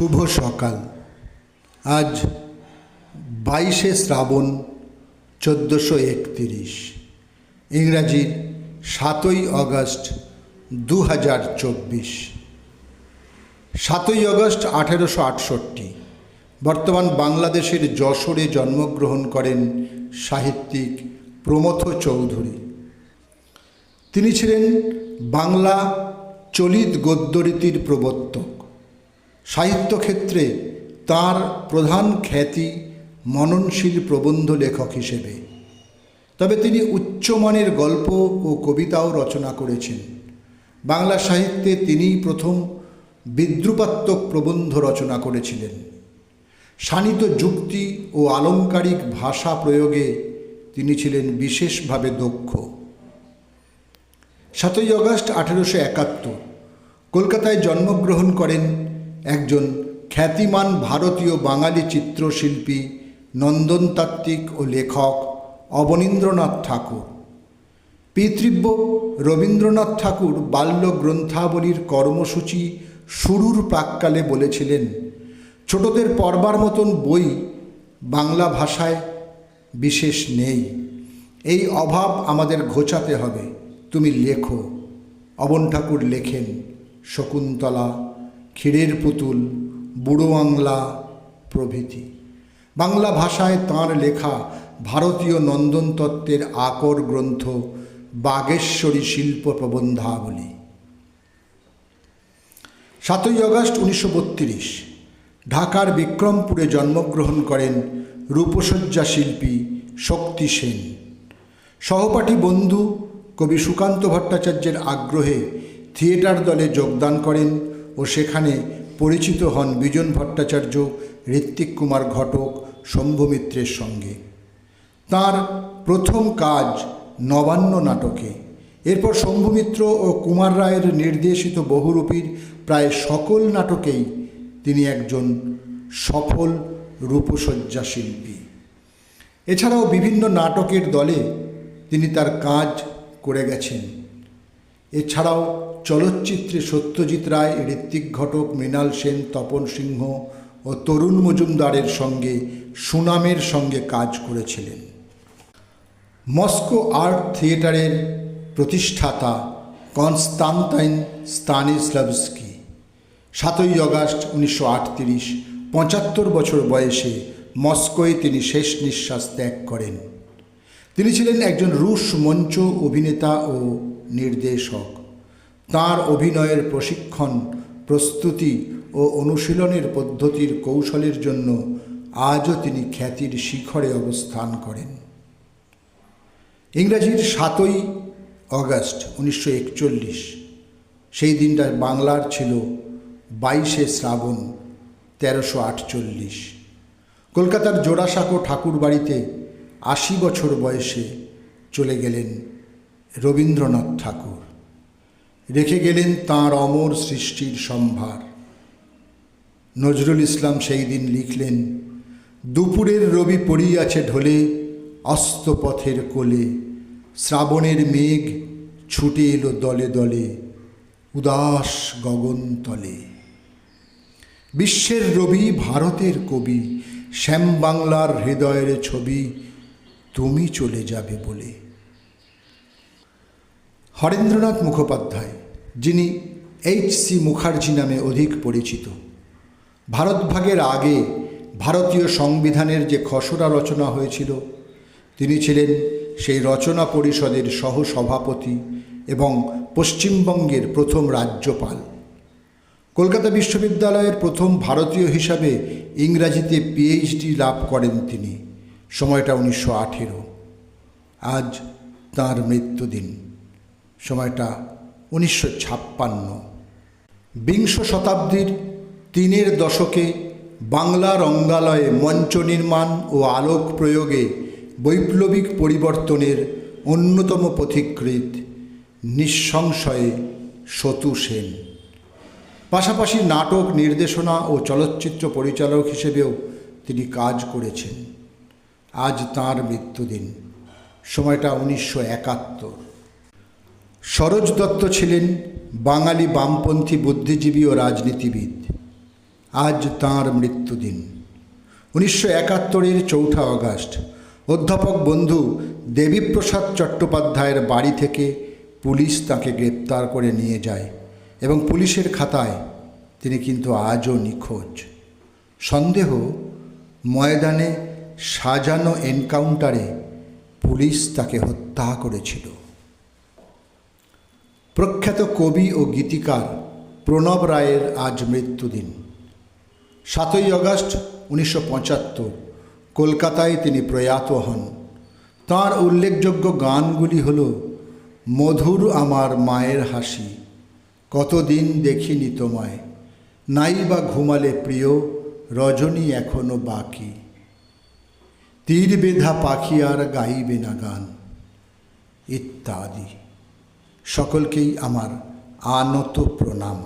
শুভ সকাল। আজ বাইশে শ্রাবণ চোদ্দোশো একতিরিশ। ইংরাজির সাতই আগস্ট দু হাজার চব্বিশ। সাতই আগস্ট আঠেরোশো আটষট্টি। বর্তমান বাংলাদেশের যশোরে জন্মগ্রহণ করেন সাহিত্যিক প্রমথ চৌধুরী। তিনি ছিলেন বাংলা চলিত গদ্যরীতির প্রবর্তক। সাহিত্যক্ষেত্রে তার প্রধান খ্যাতি মননশীল প্রবন্ধ লেখক হিসেবে। তবে তিনি উচ্চমানের গল্প ও কবিতাও রচনা করেছেন। বাংলা সাহিত্যে তিনিই প্রথম বিদ্রুপাত্মক প্রবন্ধ রচনা করেছিলেন। শানিত যুক্তি ও আলংকারিক ভাষা প্রয়োগে তিনি ছিলেন বিশেষভাবে দক্ষ। সাতই আগস্ট আঠেরোশো একাত্তর, কলকাতায় জন্মগ্রহণ করেন একজন খ্যাতিমান ভারতীয় বাঙালি চিত্রশিল্পী, নন্দনতাত্ত্বিক ও লেখক অবনীন্দ্রনাথ ঠাকুর। পিতৃব্য রবীন্দ্রনাথ ঠাকুর বাল্য গ্রন্থাবলীর কর্মসূচি শুরুর প্রাককালে বলেছিলেন, ছোটদের পড়বার মতন বই বাংলা ভাষায় বিশেষ নেই। এই অভাব আমাদের ঘোচাতে হবে। তুমি লেখো। অবন ঠাকুর লেখেন শকুন্তলা ক্ষীরের পুতুল, বুড়ো বাংলা প্রভৃতি। বাংলা ভাষায় তাঁর লেখা ভারতীয় নন্দনতত্ত্বের আকর গ্রন্থ বাগেশ্বরী শিল্প প্রবন্ধাবলী। সাতই আগস্ট উনিশশো ঢাকার বিক্রমপুরে জন্মগ্রহণ করেন রূপসজ্জা শিল্পী শক্তি সেন। সহপাঠী বন্ধু কবি সুকান্ত ভট্টাচার্যের আগ্রহে থিয়েটার দলে যোগদান করেন ও সেখানে পরিচিত হন বিজন ভট্টাচার্য ঋত্বিক কুমার ঘটক, শম্ভু মিত্রের সঙ্গে। তার প্রথম কাজ নবান্ন নাটকে। এরপর শম্ভু মিত্র ও কুমার রায়ের নির্দেশিত বহুরূপীর প্রায় সকল নাটকেই তিনি একজন সফল রূপসজ্জা শিল্পী। এছাড়াও বিভিন্ন নাটকের দলে তিনি তার কাজ করে গেছেন। এছাড়াও চলচ্চিত্রে সত্যজিৎ রায়, ঋত্বিক ঘটক, মৃণাল সেন, তপন সিংহ ও তরুণ মজুমদারের সঙ্গে সুনামের সঙ্গে কাজ করেছিলেন। মস্কো আর্ট থিয়েটারের প্রতিষ্ঠাতা কনস্তান্তাইন স্তানিস্লাভস্কি, সাতই আগস্ট উনিশশো আটত্রিশ, পঁচাত্তর বছর বয়সে মস্কোয় তিনি শেষ নিঃশ্বাস ত্যাগ করেন। তিনি ছিলেন একজন রুশ মঞ্চ অভিনেতা ও নির্দেশক। তার অভিনয়ের প্রশিক্ষণ, প্রস্তুতি ও অনুশীলনের পদ্ধতির কৌশলের জন্য আজও তিনি খ্যাতির শিখরে অবস্থান করেন। ইংরাজির সাতই অগস্ট উনিশশো সেই দিনটা বাংলার ছিল বাইশে শ্রাবণ তেরোশো আটচল্লিশ। কলকাতার জোড়াসাঁকো ঠাকুর বাড়িতে আশি বছর বয়সে চলে গেলেন রবীন্দ্রনাথ ঠাকুর। রেখে গেলেন তাঁর অমর সৃষ্টির সম্ভার। নজরুল ইসলাম সেই দিন লিখলেন, দুপুরের রবি পড়িয়াছে ঢোলে অস্তপথের কোলে, শ্রাবণের মেঘ ছুটে এলো দলে দলে, উদাস গগনতলে বিশ্বের রবি, ভারতের কবি শ্যাম বাংলার হৃদয়ের ছবি, তুমি চলে যাবে বলে। হরেন্দ্রনাথ মুখোপাধ্যায়, যিনি এইচ সি মুখার্জি নামে অধিক পরিচিত। ভারতভাগের আগে ভারতীয় সংবিধানের যে খসড়া রচনা হয়েছিল, তিনি ছিলেন সেই রচনা পরিষদের সহসভাপতি এবং পশ্চিমবঙ্গের প্রথম রাজ্যপাল। কলকাতা বিশ্ববিদ্যালয়ের প্রথম ভারতীয় হিসাবে ইংরাজিতে পিএইচডি লাভ করেন তিনি। সময়টা উনিশশো আঠেরো। আজ তাঁর মৃত্যুদিন। সময়টা উনিশশো ছাপ্পান্ন। বিংশ শতাব্দীর তিনের দশকে বাংলা রঙ্গালয়ে মঞ্চ নির্মাণ ও আলোক প্রয়োগে বৈপ্লবিক পরিবর্তনের অন্যতম পথিকৃৎ নিঃসংশয়ে সতু সেন। পাশাপাশি নাটক, নির্দেশনা ও চলচ্চিত্র পরিচালক হিসেবেও তিনি কাজ করেছেন। আজ তাঁর মৃত্যুদিন। সময়টা উনিশশো একাত্তর। সরোজ দত্ত ছিলেন বাঙালি বামপন্থী বুদ্ধিজীবী ও রাজনীতিবিদ। আজ তাঁর মৃত্যুদিন। উনিশশো একাত্তরের চৌঠা আগস্ট অধ্যাপক বন্ধু দেবীপ্রসাদ চট্টোপাধ্যায়ের বাড়ি থেকে পুলিশ তাকে গ্রেপ্তার করে নিয়ে যায় এবং পুলিশের খাতায় তিনি কিন্তু আজও নিখোঁজ। সন্দেহ, ময়দানে সাজানো এনকাউন্টারে পুলিশ তাকে হত্যা করেছিল। প্রখ্যাত কবি ও গীতিকার প্রণব রায়ের আজ মৃত্যুদিন। সাতই আগস্ট উনিশশো কলকাতায় তিনি প্রয়াত হন। তাঁর উল্লেখযোগ্য গানগুলি হল, মধুর আমার মায়ের হাসি, কতদিন দেখিনি তোমায়, নাই বা ঘুমালে প্রিয়, রজনী এখনও বাকি। তীর বেধা পাখি আর গাইবে না গান। ইত্যাদি। সকলকেই আমার আনত প্রণাম